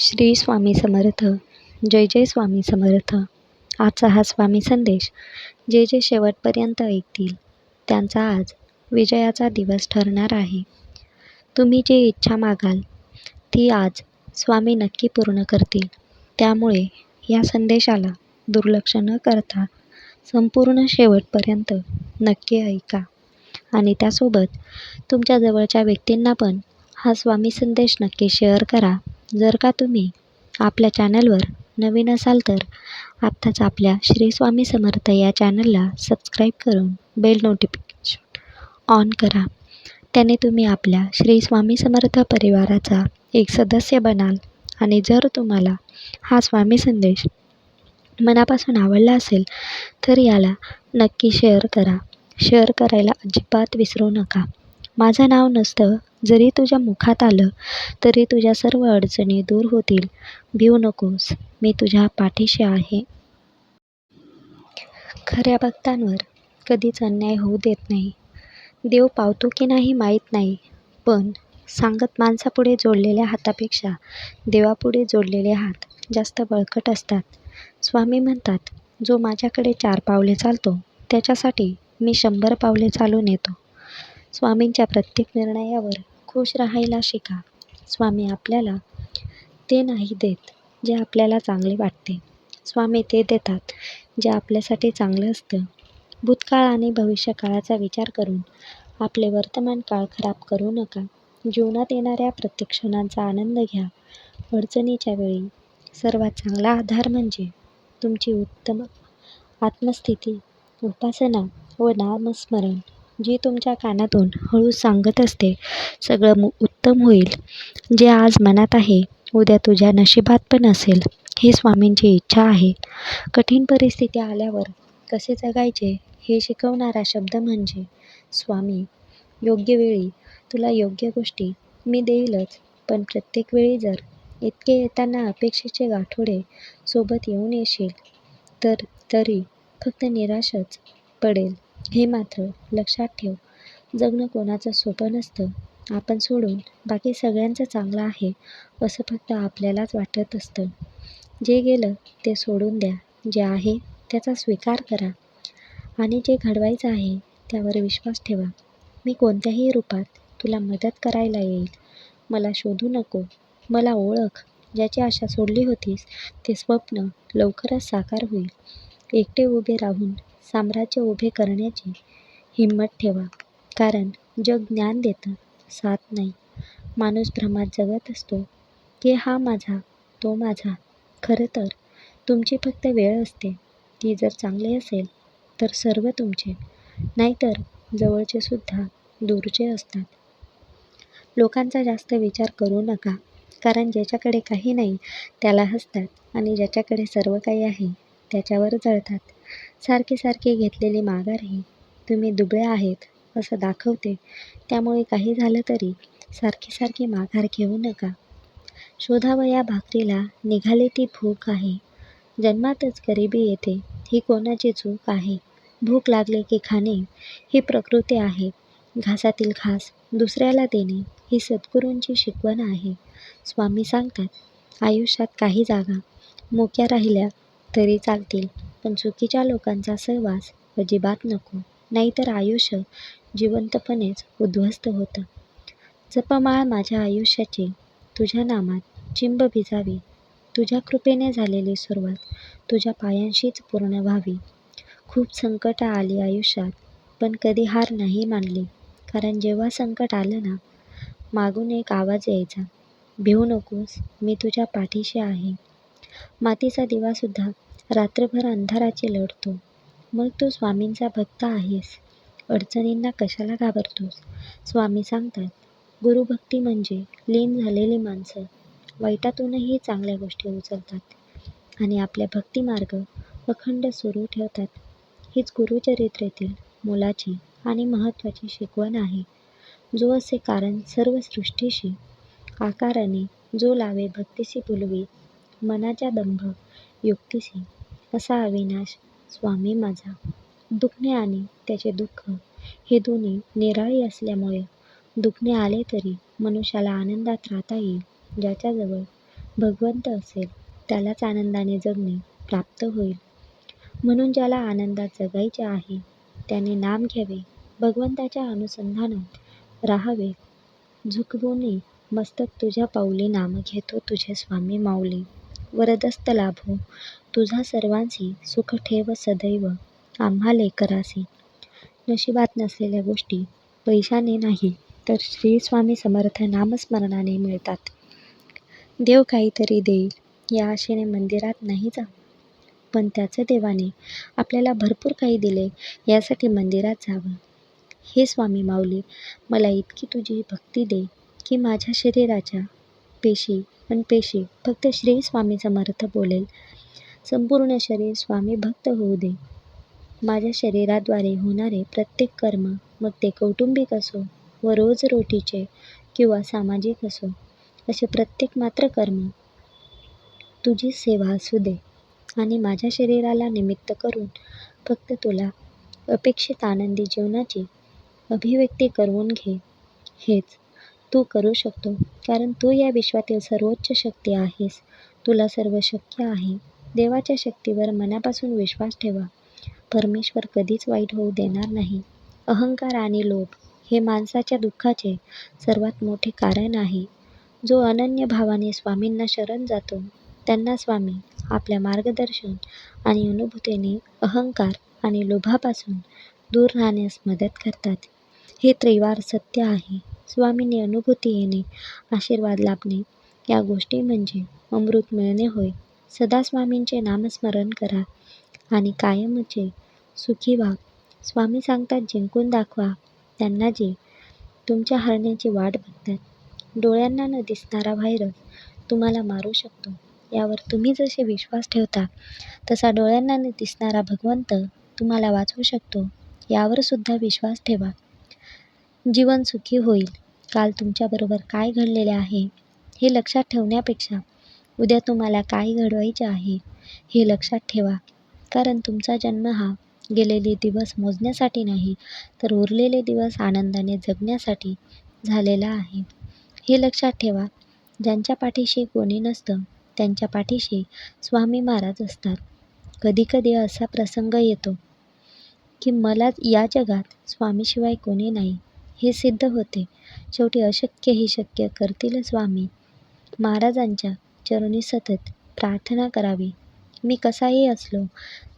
श्री स्वामी समर्थ. जय जय स्वामी समर्थ. आजचा हा स्वामी संदेश जे जे शेवटपर्यंत ऐकतील त्यांचा आज विजयाचा दिवस ठरणार आहे. तुम्ही जी इच्छा मागाल ती आज स्वामी नक्की पूर्ण करतील. त्यामुळे या संदेशाला दुर्लक्ष न करता संपूर्ण शेवटपर्यंत नक्की ऐका. आणि त्यासोबत तुमच्या जवळच्या व्यक्तींना पण हा स्वामी संदेश नक्की शेअर करा. जर का तुम्ही आपल्या चॅनलवर नवीन असाल तर आत्ताच आपल्या श्री स्वामी समर्थ या चॅनलला सबस्क्राईब करून बेल नोटिफिकेशन ऑन करा. त्याने तुम्ही आपल्या श्री स्वामी समर्थ परिवाराचा एक सदस्य बनाल आणि जर तुम्हाला हा स्वामी संदेश मनापासून आवडला असेल तर याला नक्की शेअर करा. शेअर करायला अजिबात विसरू नका. माझं नाव नसतं. जरी तुझ्या मुखात आलं तरी तुझ्या सर्व अडचणी दूर होतील. भिवू नकोस. मी तुझ्या पाठीशी आहे. खऱ्या भक्तांवर कधीच अन्याय होऊ देत नाही. देव पावतो की नाही माहीत नाही. पण सांगत माणसापुढे जोडलेल्या हातापेक्षा देवापुढे जोडलेले हात जास्त बळकट असतात. स्वामी म्हणतात जो माझ्याकडे चार पावले चालतो त्याच्यासाठी मी शंभर पावले चालून येतो. स्वामींच्या प्रत्येक निर्णयावर खुश राहायला शिका. स्वामी आपल्याला ते नाही देत जे आपल्याला चांगले वाटते. स्वामी ते देतात जे आपल्यासाठी चांगलं असतं. भूतकाळ आणि भविष्यकाळाचा विचार करून आपले वर्तमान काळ खराब करू नका. जीवनात येणाऱ्या प्रत्येक क्षणांचा आनंद घ्या. अडचणीच्या वेळी सर्वात चांगला आधार म्हणजे तुमची उत्तम आत्मस्थिती उपासना व नामस्मरण. जी तुमच्या कानातून हळू सांगत असते सगळं मु उत्तम होईल. जे आज मनात आहे उद्या तुझ्या नशिबात पण असेल ही स्वामींची इच्छा आहे. कठीण परिस्थिती आल्यावर कसे जगायचे हे शिकवणारा शब्द म्हणजे स्वामी योग्य वेळी तुला योग्य गोष्टी मी देईलच पण प्रत्येक वेळी जर इतके येताना अपेक्षेचे गाठोडे सोबत येऊन येशील तर तरी फक्त निराशच पडेल. हे मात्र लक्षात ठेव. जगणं कोणाचं सोपं नसतं. आपण सोडून बाकी सगळ्यांचं चांगलं आहे असं फक्त आपल्यालाच वाटत असतं. जे गेलं ते सोडून द्या. जे आहे त्याचा स्वीकार करा. आणि जे घडवायचं आहे त्यावर विश्वास ठेवा. मी कोणत्याही रूपात तुला मदत करायला येईल. मला शोधू नको. मला ओळख. ज्याची आशा सोडली होतीस ते स्वप्न लवकरच साकार होईल. एकटे उभे राहून साम्राज्य उभे करण्याची हिंमत ठेवा. कारण जग ज्ञान देतं साथ नाही. माणूस भ्रमात जगत असतो. की हा माझा तो माझा. खरं तर तुमची फक्त वेळ असते. ती जर चांगली असेल तर सर्व तुमचे. नाहीतर जवळचे सुद्धा दूरचे असतात. लोकांचा जास्त विचार करू नका. कारण ज्याच्याकडे काही नाही त्याला हसतात. आणि ज्याच्याकडे सर्व काही आहे त्याच्यावर जळतात. सारखे सारखे घेतलेले माघारही तुम्ही दुबळे आहेत असं दाखवते. त्यामुळे काही झालं तरी सारखी सारखी माघार घेऊ नका. शोधावया भाकरीला निघाले ती भूक आहे. जन्मातच गरिबी येते ही कोणाची चूक आहे? भूक लागले की खाणे ही प्रकृती आहे. घासातील घास दुसऱ्याला देणे ही सद्गुरूंची शिकवण आहे. स्वामी सांगतात आयुष्यात काही जागा मोक्या राहिल्या तरी चालतील. पण चुकीच्या लोकांचा सहवास अजिबात नको. नाहीतर आयुष्य जिवंतपणेच उद्ध्वस्त होतं. जपमाळ माझ्या आयुष्याची तुझ्या नामात चिंब भिजावी. तुझ्या कृपेने झालेली सुरुवात तुझ्या पायांशीच पूर्ण व्हावी. खूप संकटं आली आयुष्यात पण कधी हार नाही मानली. कारण जेव्हा संकट आलं ना मागून एक आवाज यायचा भिवू नकोस मी तुझ्या पाठीशी आहे. मातीचा दिवासुद्धा रात्रभर अंधाराची लढतो. मग तू स्वामींचा भक्त आहेस. अडचणींना कशाला घाबरतोस? स्वामी सांगतात गुरुभक्ती म्हणजे लीन झालेली माणसं. वाईटातूनही चांगल्या गोष्टी उचलतात आणि आपल्या भक्तिमार्ग अखंड सुरू ठेवतात. हीच गुरुचरित्रेतील मोलाची आणि महत्त्वाची शिकवण आहे. जो असे कारण सर्व सृष्टीशी आकाराने जो लावे भक्तीसी बोलवी मनाच्या दंभ युक्तीसी असा अविनाश? स्वामी माझा. दुखणे आणि त्याचे दुःख हे दोन्ही निराळी असल्यामुळे दुखणे आले तरी मनुष्याला आनंदात राहता येईल ज्याच्याजवळ भगवंत असेल त्यालाच आनंदाने जगणे प्राप्त होईल. म्हणून ज्याला आनंदात जगायचे आहे त्याने नाम घ्यावे भगवंताच्या अनुसंधानात राहावे. झुकवून मस्तक तुझ्या पाऊली नाम घेतो तुझे स्वामी माऊली. वरदस्त लाभो हो. तुझा सर्वांसी सुख ठेव सदैव. आम्हा लेकरासी नशिबात नसलेल्या गोष्टी पैशाने नाही तर श्री स्वामी समर्थ नामस्मरणाने मिळतात. देव काहीतरी देईल या आशेने मंदिरात नाही जा. पण त्याचं देवाने आपल्याला भरपूर काही दिले यासाठी मंदिरात जावं. हे स्वामी माऊली मला इतकी तुझी भक्ती दे की माझ्या शरीराच्या पेशी पण पेशी फक्त श्री स्वामी समर्थ बोलेल. संपूर्ण शरीर स्वामी भक्त होऊ दे. माझ्या शरीराद्वारे होणारे प्रत्येक कर्म मग ते कौटुंबिक असो व रोजरोटीचे किंवा सामाजिक असो असे प्रत्येक मात्र कर्म. तुझी सेवा असू दे आणि माझ्या शरीराला निमित्त करून फक्त तुला अपेक्षित आनंदी जीवनाची अभिव्यक्ती करवून घे. हेच तू करू शकतो कारण तू या विश्वातील सर्वोच्च शक्ती आहेस. तुला सर्व शक्य आहे. देवाच्या शक्तीवर मनापासून विश्वास ठेवा. परमेश्वर कधीच वाईट होऊ देणार नाही. अहंकार आणि लोभ हे माणसाच्या दुःखाचे सर्वात मोठे कारण आहे. जो अनन्य भावाने स्वामींना शरण जातो त्यांना स्वामी आपल्या मार्गदर्शन आणि अनुभूतीने अहंकार आणि लोभापासून दूर राहण्यास मदत करतात. हे त्रिवार सत्य आहे. स्वामींनी अनुभूती येणे आशीर्वाद लाभणे या गोष्टी म्हणजे अमृत मिळणे होय. सदा स्वामींचे नामस्मरण करा आणि कायमचे सुखी व्हा. स्वामी सांगतात जिंकून दाखवा. त्यांना जे तुमच्या हरण्याची वाट बघतात. डोळ्यांना न दिसणारा व्हायरस तुम्हाला मारू शकतो. यावर तुम्ही जसे विश्वास ठेवता तसा डोळ्यांना न दिसणारा भगवंत तुम्हाला वाचवू शकतो. यावर सुद्धा विश्वास ठेवा. जीवन सुखी होईल. काल तुमच्याबरोबर काय घडलेले आहे हे लक्षात ठेवण्यापेक्षा उद्या तुम्हाला काय घडवायचे आहे हे लक्षात ठेवा. कारण तुमचा जन्म हा गेलेले दिवस मोजण्यासाठी नाही तर उरलेले दिवस आनंदाने जगण्यासाठी झालेला आहे. हे लक्षात ठेवा ज्यांच्या पाठीशी कोणी नसतं त्यांच्या पाठीशी स्वामी महाराज असतात. कधीकधी असा प्रसंग येतो की मला या जगात स्वामीशिवाय कोणी नाही. हे सिद्ध होते. शेवटी अशक्य शक्य करतील स्वामी. महाराजांच्या चरणी सतत प्रार्थना करावी. मी कसाही असलो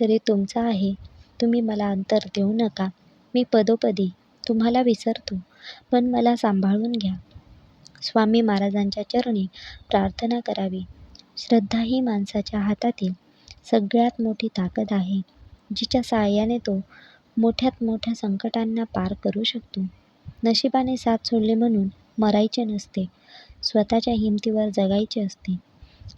तरी तुमचा आहे. तुम्ही मला अंतर देऊ नका. मी पदोपदी तुम्हाला विसरतो. पण मला सांभाळून घ्या. स्वामी महाराजांच्या चरणी प्रार्थना करावी. श्रद्धा ही माणसाच्या हातातील सगळ्यात मोठी ताकद आहे जिच्या साहाय्याने तो मोठ्यात मोठ्या संकटांना पार करू शकतो. नशिबाने साथ सोडले म्हणून मरायचे नसते. स्वतःच्या हिमतीवर जगायचे असते.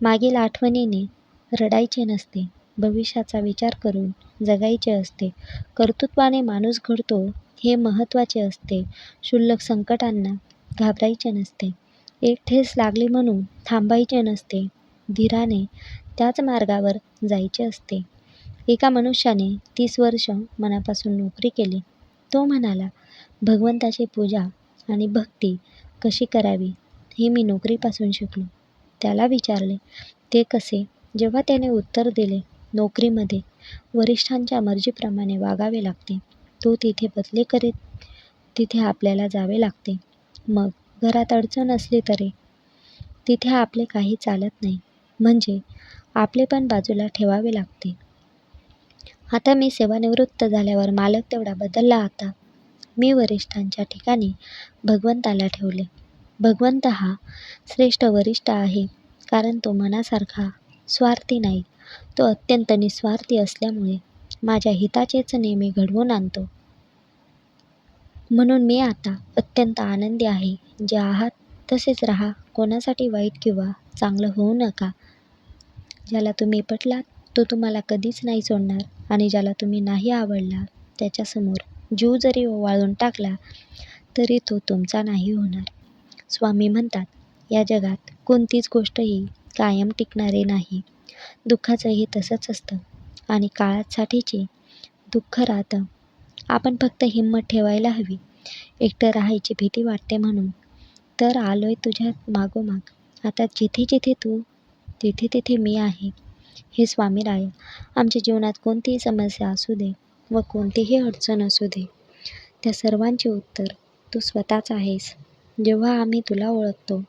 मागील आठवणीने रडायचे नसते. भविष्याचा विचार करून जगायचे असते. कर्तृत्वाने माणूस घडतो हे महत्त्वाचे असते. क्षुल्लक संकटांना घाबरायचे नसते. एक ठेस लागली म्हणून थांबायचे नसते. धीराने त्याच मार्गावर जायचे असते. एका मनुष्याने तीस वर्ष मनापासून नोकरी केली. तो म्हणाला भगवंताची पूजा आणि भक्ती कशी करावी हे मी नोकरीपासून शिकलो. त्याला विचारले ते कसे? जेव्हा त्याने उत्तर दिले नोकरीमध्ये वरिष्ठांच्या मर्जीप्रमाणे वागावे लागते. तो तिथे बदली करीत तिथे आपल्याला जावे लागते. मग घरात अडचण असली तरी तिथे आपले काही चालत नाही. म्हणजे आपले पण बाजूला ठेवावे लागते. आता मी सेवानिवृत्त झाल्यावर मालक तेवढा बदलला आता. मी वरिष्ठांच्या ठिकाणी भगवंताला ठेवले. भगवंत हा श्रेष्ठ वरिष्ठ आहे कारण तो मनासारखा स्वार्थी नाही. तो अत्यंत निस्वार्थी असल्यामुळे माझ्या हिताचेच नेहमी घडवून आणतो. म्हणून मी आता अत्यंत आनंदी आहे. जे आहात तसेच राहा. कोणासाठी वाईट किंवा चांगलं होऊ नका. ज्याला तुम्ही पटलात तो तुम्हाला कधीच नाही सोडणार आणि ज्याला तुम्ही नाही आवडला त्याच्यासमोर जीव जरी ओवाळून टाकला तरी तो तुमचा नाही होणार. स्वामी म्हणतात या जगात कोणतीच गोष्टही कायम टिकणारी नाही. दुःखाचंही तसंच असतं. आणि काळासाठीचे दुःख राहतं. आपण फक्त हिंमत ठेवायला हवी. एकटं राहायची भीती वाटते म्हणून. तर आलोय तुझ्या मागोमाग. आता जिथे जिथे तू तिथे तिथे मी आहे. हे स्वामीराय आमच्या जीवनात कोणतीही समस्या असू दे. व कोणतीही अडचण असू दे. त्या सर्वांचे उत्तर तू स्वतःच आहेस. जेव्हा आम्ही तुला ओळखतो.